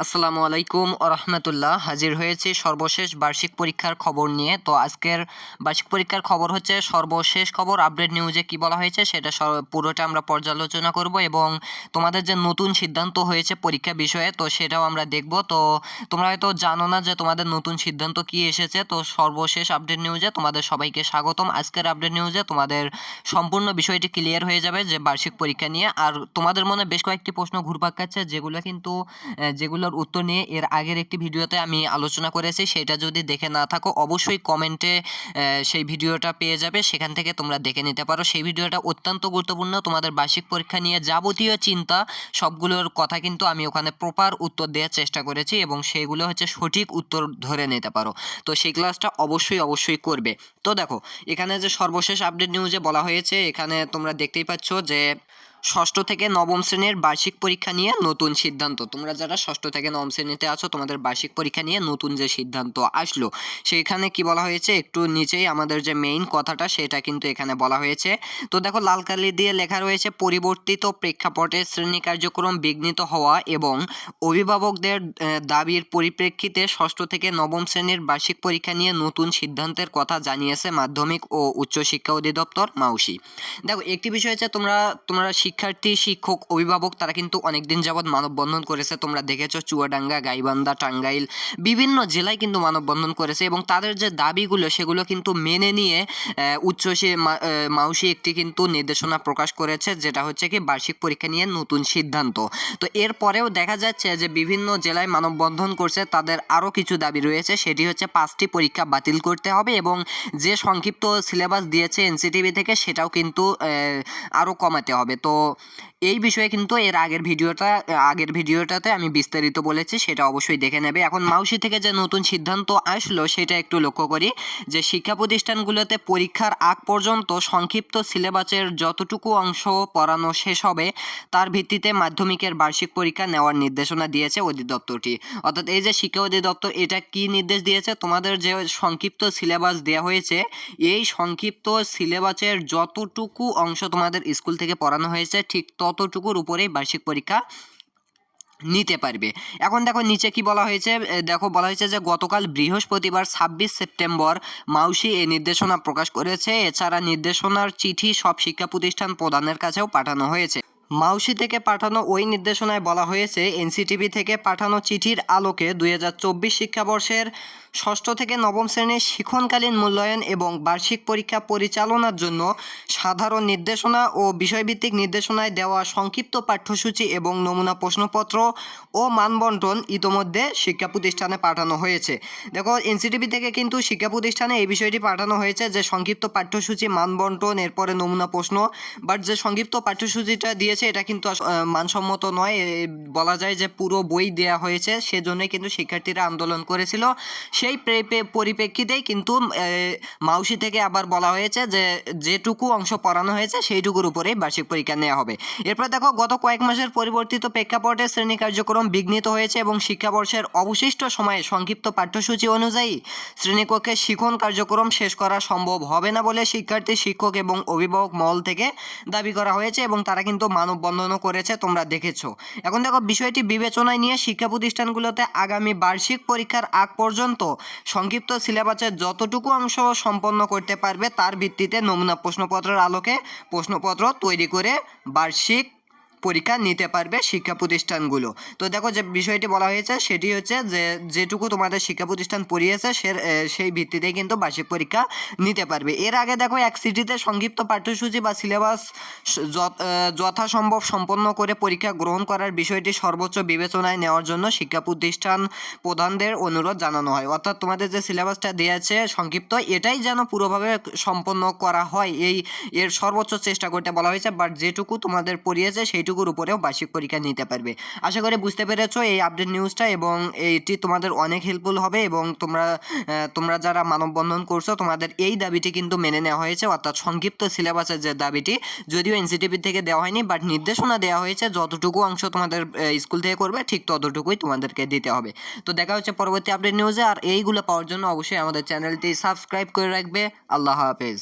আসসালামু আলাইকুম রহমতুল্লাহ। হাজির হয়েছি সর্বশেষ বার্ষিক পরীক্ষার খবর নিয়ে। তো আজকের বার্ষিক পরীক্ষার খবর হচ্ছে সর্বশেষ খবর আপডেট নিউজে কি বলা হয়েছে সেটা পুরোটা আমরা পর্যালোচনা করব এবং তোমাদের যে নতুন সিদ্ধান্ত হয়েছে পরীক্ষা বিষয়ে তো সেটাও আমরা দেখব। তো তোমরা হয়তো জানো না যে তোমাদের নতুন সিদ্ধান্ত কি এসেছে। তো সর্বশেষ আপডেট নিউজে তোমাদের সবাইকে স্বাগতম। আজকের আপডেট নিউজে তোমাদের সম্পূর্ণ বিষয়টি ক্লিয়ার হয়ে যাবে যে বার্ষিক পরীক্ষা নিয়ে। আর তোমাদের মনে বেশ কয়েকটি প্রশ্ন ঘুরপাক খাচ্ছে যেগুলো কিন্তু আহ, যেগুলোর উত্তর নিয়ে এর আগের একটি ভিডিওতে আমি আলোচনা করেছি, সেটা যদি দেখে না থাকো অবশ্যই কমেন্টে সেই ভিডিওটা পেয়ে যাবে, সেখান থেকে তোমরা দেখে নিতে পারো। সেই ভিডিওটা অত্যন্ত গুরুত্বপূর্ণ, তোমাদের বার্ষিক পরীক্ষা নিয়ে যাবতীয় চিন্তা, সবগুলোর কথা কিন্তু আমি ওখানে প্রপার উত্তর দেওয়ার চেষ্টা করেছি এবং সেগুলো হচ্ছে সঠিক উত্তর ধরে নিতে পারো। তো সেই ক্লাসটা অবশ্যই অবশ্যই করবে। তো দেখো, এখানে যে সর্বশেষ আপডেট নিউজে বলা হয়েছে, এখানে তোমরা দেখতেই পাচ্ছ যে ষষ্ঠ থেকে নবম শ্রেণির বার্ষিক পরীক্ষা নিয়ে নতুন সিদ্ধান্ত। তোমরা যারা ষষ্ঠ থেকে নবম শ্রেণীতে আছো, তোমাদের বার্ষিক পরীক্ষা নিয়ে নতুন যে সিদ্ধান্ত আসলো, সেইখানে কি বলা হয়েছে? একটু নিচেই আমাদের যে মেইন কথাটা, সেটা কিন্তু এখানে বলা হয়েছে। তো দেখো লাল কালি দিয়ে লেখা রয়েছে, পরিবর্তিত প্রেক্ষাপটে শ্রেণি কার্যক্রম বিঘ্নিত হওয়া এবং অভিভাবকদের দাবির পরিপ্রেক্ষিতে ষষ্ঠ থেকে নবম শ্রেণির বার্ষিক পরীক্ষা নিয়ে নতুন সিদ্ধান্তের কথা জানিয়েছে মাধ্যমিক ও উচ্চশিক্ষা অধিদপ্তর মাউসি। দেখো, একটি বিষয় হচ্ছে তোমরা তোমরা শিক্ষার্থী, শিক্ষক, অভিভাবক, তারা কিন্তু অনেকদিন যাবৎ মানববন্ধন করেছে। তোমরা দেখেছ চুয়াডাঙ্গা, গাইবান্ধা, টাঙ্গাইল বিভিন্ন জেলায় কিন্তু মানববন্ধন করেছে এবং তাদের যে দাবিগুলো, সেগুলো কিন্তু মেনে নিয়ে উচ্চ মাউসি একটি কিন্তু নির্দেশনা প্রকাশ করেছে, যেটা হচ্ছে কি বার্ষিক পরীক্ষা নিয়ে নতুন সিদ্ধান্ত। তো এরপরেও দেখা যাচ্ছে যে বিভিন্ন জেলায় মানববন্ধন করছে, তাদের আরও কিছু দাবি রয়েছে। সেটি হচ্ছে পাঁচটি পরীক্ষা বাতিল করতে হবে এবং যে সংক্ষিপ্ত সিলেবাস দিয়েছে এনসিটিভি থেকে, সেটাও কিন্তু আরও কমাতে হবে। তো এই বিষয়ে কিন্তু এর আগের ভিডিওটা, আগের ভিডিওটাতে আমি বিস্তারিত বলেছি, সেটা অবশ্যই দেখে নেবে। এখন মাউসি থেকে যে নতুন সিদ্ধান্ত আসলো, সেটা একটু লক্ষ্য করি যে শিক্ষা প্রতিষ্ঠানগুলোতে পরীক্ষার আগ পর্যন্ত সংক্ষিপ্ত সিলেবাসের যতটুকু অংশ পড়ানো শেষ হবে, তার ভিত্তিতে মাধ্যমিকের বার্ষিক পরীক্ষা নেওয়ার নির্দেশনা দিয়েছে অধিদপ্তরটি। অর্থাৎ এই যে শিক্ষা অধিদপ্তর, এটা কি নির্দেশ দিয়েছে? তোমাদের যে সংক্ষিপ্ত সিলেবাস দেওয়া হয়েছে, এই সংক্ষিপ্ত সিলেবাসের যতটুকু অংশ তোমাদের স্কুল থেকে পড়ানো হয়েছে ঠিক ততটুকুর উপরেই বার্ষিক পরীক্ষা নিতে পারবে। এখন দেখো নিচে কি বলা হয়েছে? দেখো বলা হয়েছে যে গতকাল বৃহস্পতিবার ছাব্বিশ সেপ্টেম্বর মাউসি এই নির্দেশনা প্রকাশ করেছে। এছাড়া নির্দেশনার চিঠি সব শিক্ষা প্রতিষ্ঠান প্রদানের কাছেও পাঠানো হয়েছে। মাউসি থেকে পাঠানো ওই নির্দেশনায় বলা হয়েছে, এনসিটিভি থেকে পাঠানো চিঠির আলোকে দুই হাজার চব্বিশ শিক্ষাবর্ষের ষষ্ঠ থেকে নবম শ্রেণির শিক্ষণকালীন মূল্যায়ন এবং বার্ষিক পরীক্ষা পরিচালনার জন্য সাধারণ নির্দেশনা ও বিষয়ভিত্তিক নির্দেশনায় দেওয়া সংক্ষিপ্ত পাঠ্যসূচি এবং নমুনা প্রশ্নপত্র ও মানবন্টন ইতোমধ্যে শিক্ষা প্রতিষ্ঠানে পাঠানো হয়েছে। দেখো, এনসিটিভি থেকে কিন্তু শিক্ষা প্রতিষ্ঠানে এই বিষয়টি পাঠানো হয়েছে যে সংক্ষিপ্ত পাঠ্যসূচি, মানবন্টন, এরপরে নমুনা প্রশ্ন বাট যে সংক্ষিপ্ত পাঠ্যসূচিটা দিয়েছে এটা কিন্তু মানসম্মত নয়। বলা যায় যে পুরো বই দেয়া হয়েছে, সেজন্যই কিন্তু শিক্ষার্থীরা আন্দোলন করেছিল। সেই পরিপ্রেক্ষিতেই কিন্তু মাউসি থেকে আবার বলা হয়েছে যে, যেটুকু অংশ পড়ানো হয়েছে, সেইটুকুর উপরেই বার্ষিক পরীক্ষা নেওয়া হবে। এরপর দেখো, গত কয়েক মাসের পরিবর্তিত প্রেক্ষাপটে শ্রেণি কার্যক্রম বিঘ্নিত হয়েছে এবং শিক্ষাবর্ষের অবশিষ্ট সময়ে সংক্ষিপ্ত পাঠ্যসূচি অনুযায়ী শ্রেণীকক্ষে শিখন কার্যক্রম শেষ করা সম্ভব হবে না বলে শিক্ষার্থী, শিক্ষক এবং অভিভাবক মহল থেকে দাবি করা হয়েছে এবং তারা কিন্তু মানববন্ধনও করেছে, তোমরা দেখেছ। এখন দেখো, বিষয়টি বিবেচনায় নিয়ে শিক্ষা প্রতিষ্ঠানগুলোতে আগামী বার্ষিক পরীক্ষার আগ পর্যন্ত সংক্ষিপ্ত সিলেবাসের যতটুকু অংশ সম্পন্ন করতে পারবে, তার ভিত্তিতে নমুনা প্রশ্নপত্রের আলোকে প্রশ্নপত্র তৈরি করে বার্ষিক পরীক্ষা নিতে পারবে শিক্ষা প্রতিষ্ঠানগুলো। তো দেখো যে বিষয়টি বলা হয়েছে, সেটি হচ্ছে যে যেটুকু তোমাদের শিক্ষা প্রতিষ্ঠান পড়িয়েছে, সে সেই ভিত্তিতে কিন্তু বার্ষিক পরীক্ষা নিতে পারবে। এর আগে দেখো এক সিটিতে সংক্ষিপ্ত পাঠ্যসূচি বা সিলেবাস যথাসম্ভব সম্পন্ন করে পরীক্ষা গ্রহণ করার বিষয়টি সর্বোচ্চ বিবেচনায় নেওয়ার জন্য শিক্ষা প্রতিষ্ঠান প্রধানদের অনুরোধ জানানো হয়। অর্থাৎ তোমাদের যে সিলেবাসটা দিয়েছে সংক্ষিপ্ত, এটাই যেন পুরোভাবে সম্পন্ন করা হয়, এই, এর সর্বোচ্চ চেষ্টা করতে বলা হয়েছে। বাট যেটুকু তোমাদের পড়িয়েছে সেইটুকুর উপরেও বার্ষিক পরীক্ষা নিতে পারবে। আশা করি বুঝতে পেরেছ এই আপডেট নিউজটা এবং এইটি তোমাদের অনেক হেল্পফুল হবে এবং তোমরা তোমরা যারা মানববন্ধন করছ, তোমাদের এই দাবিটি কিন্তু মেনে নেওয়া হয়েছে, অর্থাৎ সংক্ষিপ্ত সিলেবাসের যে দাবিটি, যদিও এনসিটিভি থেকে দেওয়া হয়নি বাট নির্দেশনা দেওয়া হয়েছে, যতটুকু অংশ তোমাদের স্কুল থেকে করবে, ঠিক ততটুকুই তোমাদেরকে দিতে হবে। তো দেখা হচ্ছে পরবর্তী আপডেট নিউজে আর এইগুলো পাওয়ার জন্য অবশ্যই আমাদের চ্যানেলটি সাবস্ক্রাইব করে রাখবে। আল্লাহ হাফেজ।